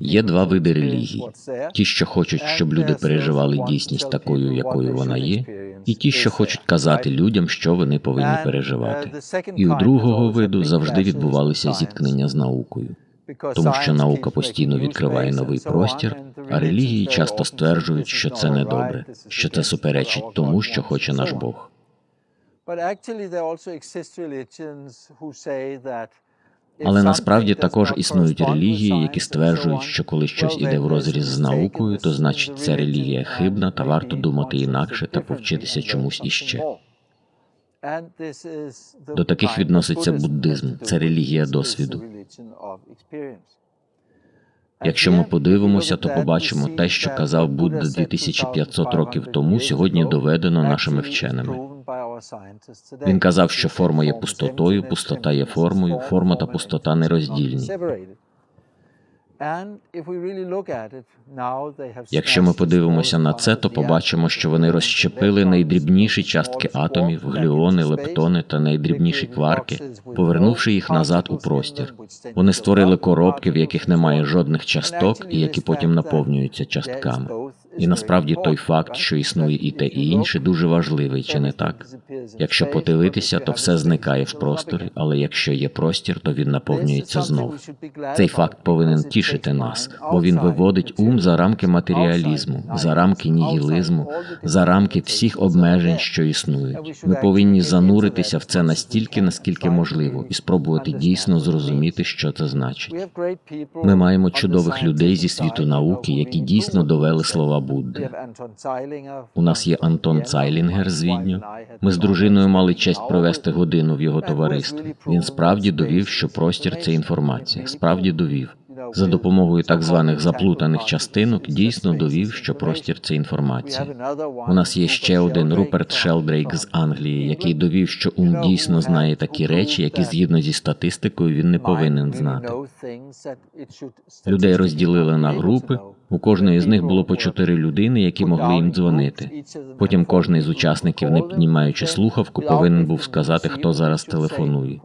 Є два види релігій: ті, що хочуть, щоб люди переживали дійсність такою, якою вона є, і ті, що хочуть казати людям, що вони повинні переживати. І у другого виду завжди відбувалися зіткнення з наукою, тому що наука постійно відкриває новий простір, а релігії часто стверджують, що це недобре, що це суперечить тому, що хоче наш Бог. Але насправді також існують релігії, які стверджують, що коли щось іде в розріз з наукою, то значить ця релігія хибна та варто думати інакше та повчитися чомусь іще. До таких відноситься буддизм, це релігія досвіду. Якщо ми подивимося, то побачимо те, що казав Будда 2500 років тому, сьогодні доведено нашими вченими. Він казав, що форма є пустотою, пустота є формою, форма та пустота нероздільні. Якщо ми подивимося на це, то побачимо, що вони розщепили найдрібніші частки атомів, глюони, лептони та найдрібніші кварки, повернувши їх назад у простір. Вони створили коробки, в яких немає жодних часток, і які потім наповнюються частками. І насправді той факт, що існує і те, і інше, дуже важливий, чи не так? Якщо подивитися, то все зникає в просторі, але якщо є простір, то він наповнюється знов. Цей факт повинен тішити нас, бо він виводить ум за рамки матеріалізму, за рамки нігілізму, за рамки всіх обмежень, що існують. Ми повинні зануритися в це настільки, наскільки можливо, і спробувати дійсно зрозуміти, що це значить. Ми маємо чудових людей зі світу науки, які дійсно довели слова Будди. У нас є Антон Цайлінгер з Відню. Ми з дружиною мали честь провести годину в його товаристві. Він справді довів, що простір це інформація. Справді довів. За допомогою так званих заплутаних частинок дійсно довів, що простір це інформація. У нас є ще один Руперт Шелдрейк з Англії, який довів, що ум дійсно знає такі речі, які згідно зі статистикою він не повинен знати. Людей розділили на групи. У кожної з них було по чотири людини, які могли їм дзвонити. Потім кожний з учасників, не піднімаючи слухавку, повинен був сказати, хто зараз телефонує.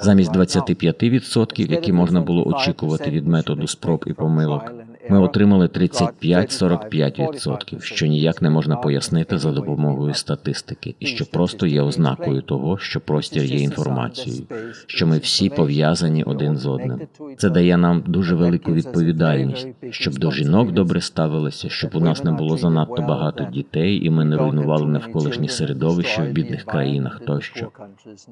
Замість 25%, які можна було очікувати від методу спроб і помилок, ми отримали 35-45%, що ніяк не можна пояснити за допомогою статистики, і що просто є ознакою того, що простір є інформацією, що ми всі пов'язані один з одним. Це дає нам дуже велику відповідальність, щоб до жінок добре ставилися, щоб у нас не було занадто багато дітей, і ми не руйнували навколишнє середовище в бідних країнах тощо.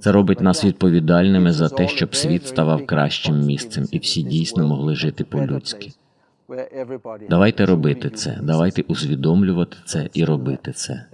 Це робить нас відповідальними за те, щоб світ ставав кращим місцем, і всі дійсно могли жити по-людськи. Давайте робити це, давайте усвідомлювати це і робити це.